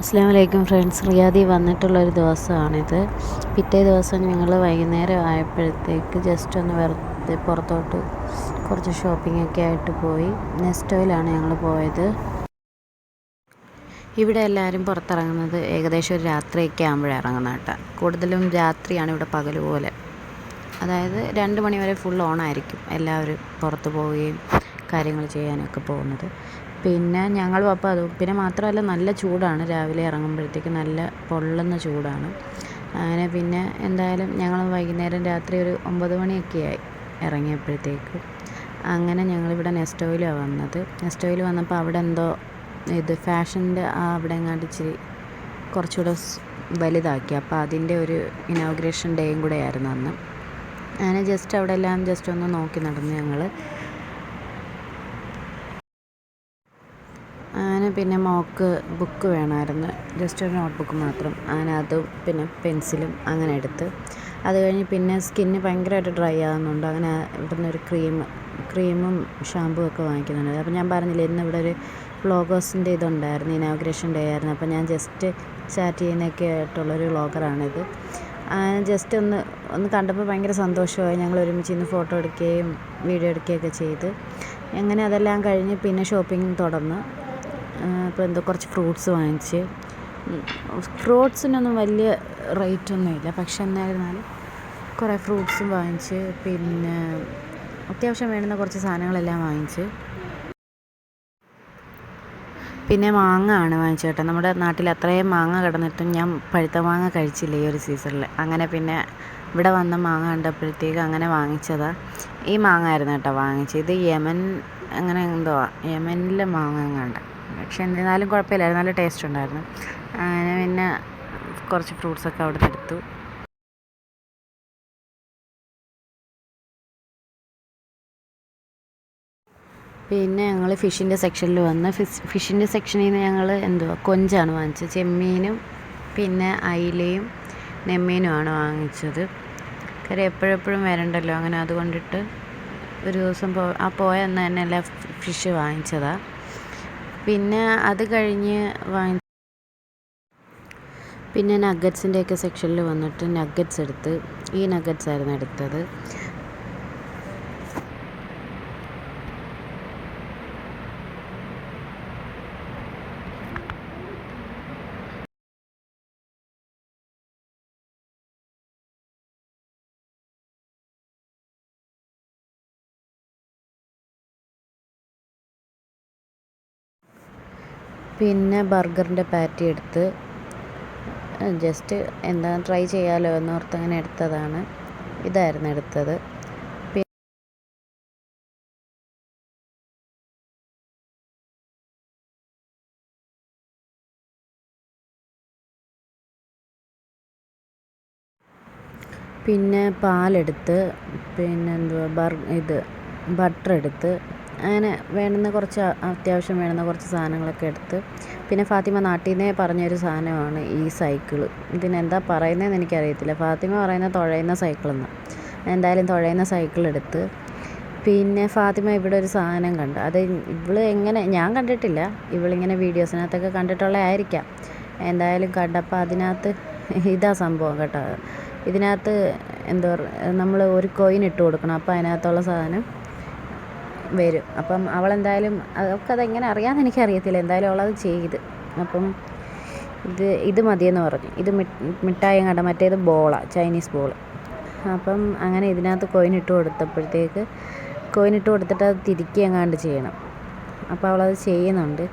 അസ്സാം വലൈക്കും ഫ്രണ്ട്സ്. റിയാദി വന്നിട്ടുള്ളൊരു ദിവസമാണിത്. പിറ്റേ ദിവസം ഞങ്ങൾ വൈകുന്നേരം ആയപ്പോഴത്തേക്ക് ജസ്റ്റ് ഒന്ന് വെറുതെ പുറത്തോട്ട് കുറച്ച് ഷോപ്പിംഗ് ഒക്കെ ആയിട്ട് പോയി. നെസ്റ്റോയിലാണ് ഞങ്ങൾ പോയത്. ഇവിടെ എല്ലാവരും പുറത്തിറങ്ങുന്നത് ഏകദേശം ഒരു രാത്രിയൊക്കെ ആകുമ്പോഴാണ് ഇറങ്ങുന്നത് കേട്ടോ. കൂടുതലും രാത്രിയാണ് ഇവിടെ പകൽ പോലെ. അതായത് രണ്ട് മണിവരെ ഫുൾ ഓണായിരിക്കും എല്ലാവരും പുറത്ത് പോവുകയും കാര്യങ്ങൾ ചെയ്യാനൊക്കെ പോകുന്നത്. പിന്നെ ഞങ്ങളും അപ്പോൾ അത് പിന്നെ മാത്രമല്ല നല്ല ചൂടാണ് രാവിലെ ഇറങ്ങുമ്പോഴത്തേക്ക് നല്ല പൊള്ളുന്ന ചൂടാണ്. അങ്ങനെ പിന്നെ എന്തായാലും ഞങ്ങൾ വൈകുന്നേരം രാത്രി ഒരു ഒമ്പത് മണിയൊക്കെ ആയി ഇറങ്ങിയപ്പോഴത്തേക്ക്. അങ്ങനെ ഞങ്ങളിവിടെ നെസ്റ്റോയിലാണ് വന്നത്. നെസ്റ്റോയിൽ വന്നപ്പോൾ അവിടെ എന്തോ ഇത് ഫാഷന്റെ ആ അവിടെ എങ്ങാണ്ട് ഇച്ചിരി കുറച്ചുകൂടെ വലുതാക്കി. അപ്പോൾ അതിന്റെ ഒരു ഇനോഗ്രേഷൻ ഡേയും കൂടെ ആയിരുന്നു അന്ന്. അങ്ങനെ ജസ്റ്റ് അവിടെ എല്ലാം ജസ്റ്റ് ഒന്ന് നോക്കി നടന്നു ഞങ്ങൾ അങ്ങനെ പിന്നെ മോക്ക് ബുക്ക് വേണമായിരുന്നു. ജസ്റ്റ് ഒരു നോട്ട് ബുക്ക് മാത്രം. അങ്ങനെ അതും പിന്നെ പെൻസിലും അങ്ങനെ എടുത്ത്. അത് കഴിഞ്ഞ് പിന്നെ സ്കിന്ന് ഭയങ്കരമായിട്ട് ഡ്രൈ ആകുന്നുണ്ട് അങ്ങനെ ഇവിടുന്ന് ഒരു ക്രീം ക്രീമും ഷാമ്പും ഒക്കെ വാങ്ങിക്കുന്നുണ്ട്. അപ്പോൾ ഞാൻ പറഞ്ഞില്ല ഇന്ന് ഇവിടെ ഒരു വ്ളോഗേഴ്സിന്റെ ഇതുണ്ടായിരുന്നു ഇനോഗ്രേഷൻ ഡേ ആയിരുന്നു. അപ്പോൾ ഞാൻ ജസ്റ്റ് ചാറ്റ് ചെയ്യുന്നൊക്കെ ആയിട്ടുള്ളൊരു വ്ളോഗറാണിത്. ജസ്റ്റ് ഒന്ന് ഒന്ന് കണ്ടപ്പോൾ ഭയങ്കര സന്തോഷമായി. ഞങ്ങൾ ഒരുമിച്ച് ഇന്ന് ഫോട്ടോ എടുക്കുകയും വീഡിയോ എടുക്കുകയൊക്കെ ചെയ്ത്. അങ്ങനെ അതെല്ലാം കഴിഞ്ഞ് പിന്നെ ഷോപ്പിംഗ് തുടർന്ന്. അപ്പോൾ എന്തോ കുറച്ച് ഫ്രൂട്ട്സ് വാങ്ങിച്ച്. ഫ്രൂട്ട്സിനൊന്നും വലിയ റേറ്റ് ഒന്നുമില്ല പക്ഷെ എന്നായിരുന്നാലും കുറേ ഫ്രൂട്ട്സും വാങ്ങിച്ച് പിന്നെ അത്യാവശ്യം വേണ്ടുന്ന കുറച്ച് സാധനങ്ങളെല്ലാം വാങ്ങിച്ച്. പിന്നെ മാങ്ങ ആണ് വാങ്ങിച്ചത് കേട്ടോ. നമ്മുടെ നാട്ടിൽ അത്രയും മാങ്ങ കിടന്നിട്ടും ഞാൻ പഴുത്ത മാങ്ങ കഴിച്ചില്ല ഈ ഒരു സീസണിൽ. അങ്ങനെ പിന്നെ ഇവിടെ വന്ന മാങ്ങ കണ്ടപ്പോഴത്തേക്ക് അങ്ങനെ വാങ്ങിച്ചതാണ് ഈ മാങ്ങ ആയിരുന്നു കേട്ടോ വാങ്ങിച്ചത്. ഇത് യമൻ അങ്ങനെ എന്തോ യമനിലെ മാങ്ങ കണ്ട പക്ഷെ എന്നിരുന്നാലും കുഴപ്പമില്ലായിരുന്നു. നല്ല ടേസ്റ്റ് ഉണ്ടായിരുന്നു. അങ്ങനെ പിന്നെ കുറച്ച് ഫ്രൂട്ട്സൊക്കെ അവിടെ നിന്ന് എടുത്തു. പിന്നെ ഞങ്ങൾ ഫിഷിന്റെ സെക്ഷനിൽ വന്ന് ഫിഷ് ഫിഷിന്റെ സെക്ഷനിൽ നിന്ന് ഞങ്ങൾ എന്തുവാ കൊഞ്ചാണ് വാങ്ങിച്ചത്. ചെമ്മീനും പിന്നെ അയിലയും നെമ്മീനുമാണ് വാങ്ങിച്ചത്. കാര്യം എപ്പോഴെപ്പോഴും വരണ്ടല്ലോ. അങ്ങനെ അതുകൊണ്ടിട്ട് ഒരു ദിവസം പോ ആ പോയ അന്ന് തന്നെ എല്ലാ ഫിഷ് വാങ്ങിച്ചതാണ് പിന്നെ അത് കഴിഞ്ഞ് വാങ്ങി പിന്നെ നഗറ്റ്സിന്റെയൊക്കെ സെക്ഷനിൽ വന്നിട്ട് നഗറ്റ്സ് എടുത്ത് ഈ നഗറ്റ്സ് ആയിരുന്നു എടുത്തത്. പിന്നെ ബർഗറിന്റെ പാറ്റി എടുത്ത് ജസ്റ്റ് എന്താ ട്രൈ ചെയ്യാമല്ലോ എന്നോർത്ത് അങ്ങനെ എടുത്തതാണ്. ഇതായിരുന്നു എടുത്തത്. പിന്നെ പാലെടുത്ത് പിന്നെ എന്തുവാ ബർ ഇത് ബട്ടർ എടുത്ത് അങ്ങനെ വേണ്ടുന്ന കുറച്ച് അത്യാവശ്യം വേണ്ടുന്ന കുറച്ച് സാധനങ്ങളൊക്കെ എടുത്ത് പിന്നെ ഫാത്തിമ നാട്ടിൽ നിന്നേ പറഞ്ഞൊരു സാധനമാണ് ഈ സൈക്കിൾ. ഇതിനെന്താ പറയുന്നതെന്ന് എനിക്കറിയത്തില്ല. ഫാത്തിമ പറയുന്ന തുഴയുന്ന സൈക്കിളെന്ന്. എന്തായാലും തുഴയുന്ന സൈക്കിൾ എടുത്ത് പിന്നെ ഫാത്തിമ ഇവിടെ ഒരു സാധനം കണ്ടു. അത് ഇവൾ എങ്ങനെ ഞാൻ കണ്ടിട്ടില്ല. ഇവളിങ്ങനെ വീഡിയോസിനകത്തൊക്കെ കണ്ടിട്ടുള്ളതായിരിക്കാം. എന്തായാലും കണ്ടപ്പോൾ അതിനകത്ത് ഇതാ സംഭവം കേട്ടോ. ഇതിനകത്ത് എന്താ നമ്മൾ ഒരു കോയിൻ ഇട്ട് കൊടുക്കണം. അപ്പോൾ അതിനകത്തുള്ള സാധനം വരും. അപ്പം അവളെന്തായാലും അവൾക്ക് അതെങ്ങനെ അറിയാമെന്ന് എനിക്കറിയത്തില്ല. എന്തായാലും അവളത് ചെയ്ത്. അപ്പം ഇത് ഇത് മതിയെന്ന് പറഞ്ഞു. ഇത് മിഠായി കണ്ട മറ്റേത് ബോളാണ് ചൈനീസ് ബോൾ അപ്പം അങ്ങനെ ഇതിനകത്ത് കോയിൻ ഇട്ട് കൊടുത്തപ്പോഴത്തേക്ക് കോയിൻ ഇട്ട് കൊടുത്തിട്ട് അത് തിരിക്കുക എങ്ങാണ്ട് ചെയ്യണം. അപ്പോൾ അവളത് ചെയ്യുന്നുണ്ട്.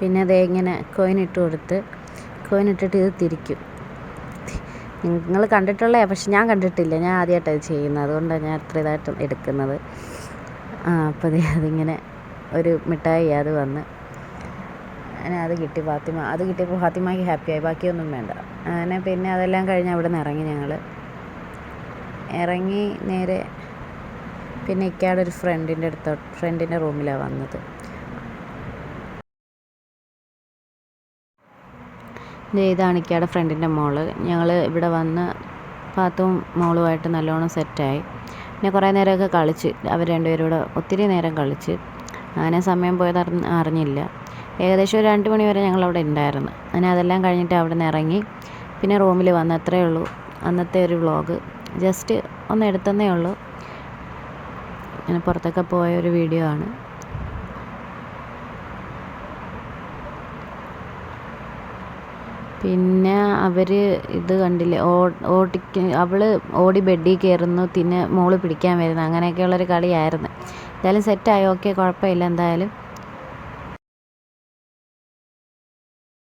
പിന്നെ അതേ ഇങ്ങനെ കോയിൻ ഇട്ട് കൊടുത്ത് കോയിൻ ഇട്ടിട്ട് ഇത് തിരിക്കും. നിങ്ങൾ കണ്ടിട്ടുള്ളേ പക്ഷെ ഞാൻ കണ്ടിട്ടില്ല. ഞാൻ ആദ്യമായിട്ടാണ് ചെയ്യുന്നത്. അതുകൊണ്ടാണ് ഞാൻ അത്ര ഇതായിട്ട് എടുക്കുന്നത്. ആ അപ്പോൾ അതേ അതിങ്ങനെ ഒരു മിഠായി അത് വന്ന് അങ്ങനെ അത് കിട്ടി ഫാത്തിമ. അത് കിട്ടിയപ്പോൾ ഫാത്തിമയ്ക്ക് ഹാപ്പിയായി ബാക്കിയൊന്നും വേണ്ട. അങ്ങനെ പിന്നെ അതെല്ലാം കഴിഞ്ഞ് അവിടെ നിന്ന് ഇറങ്ങി ഞങ്ങൾ ഇറങ്ങി നേരെ പിന്നെ ഇക്കാടെ ഒരു ഫ്രണ്ടിന്റെ അടുത്തോട്ട് ഫ്രണ്ടിന്റെ റൂമിലാണ് വന്നത്. ഇതാണ് ഇക്കയുടെ ഫ്രണ്ടിന്റെ മോൾ. ഞങ്ങൾ ഇവിടെ വന്ന് പാത്തും മോളുമായിട്ട് നല്ലോണം സെറ്റായി. പിന്നെ കുറേ നേരമൊക്കെ കളിച്ച്. അവർ രണ്ടുപേരും ഒത്തിരി നേരം കളിച്ച്. അങ്ങനെ സമയം പോയത് അറിഞ്ഞില്ല. ഏകദേശം ഒരു രണ്ട് മണി വരെ ഞങ്ങളവിടെ ഉണ്ടായിരുന്നു. അങ്ങനെ അതെല്ലാം കഴിഞ്ഞിട്ട് അവിടെ നിന്ന് ഇറങ്ങി. പിന്നെ റൂമിൽ വന്ന് അത്രയേ ഉള്ളൂ. അന്നത്തെ ഒരു വ്ളോഗ്. ജസ്റ്റ് ഒന്ന് എടുത്തന്നേ ഉള്ളൂ. അങ്ങനെ പുറത്തൊക്കെ പോയ ഒരു വീഡിയോ ആണ്. പിന്നെ അവർ ഇത് കണ്ടില്ലേ ഓടിക്ക് അവൾ ഓടി ബെഡിൽ കയറുന്നു പിന്നെ മോൾ പിടിക്കാൻ വരുന്നു അങ്ങനെയൊക്കെയുള്ളൊരു കളിയായിരുന്നു. എന്തായാലും സെറ്റായി ഓക്കെ കുഴപ്പമില്ല എന്തായാലും.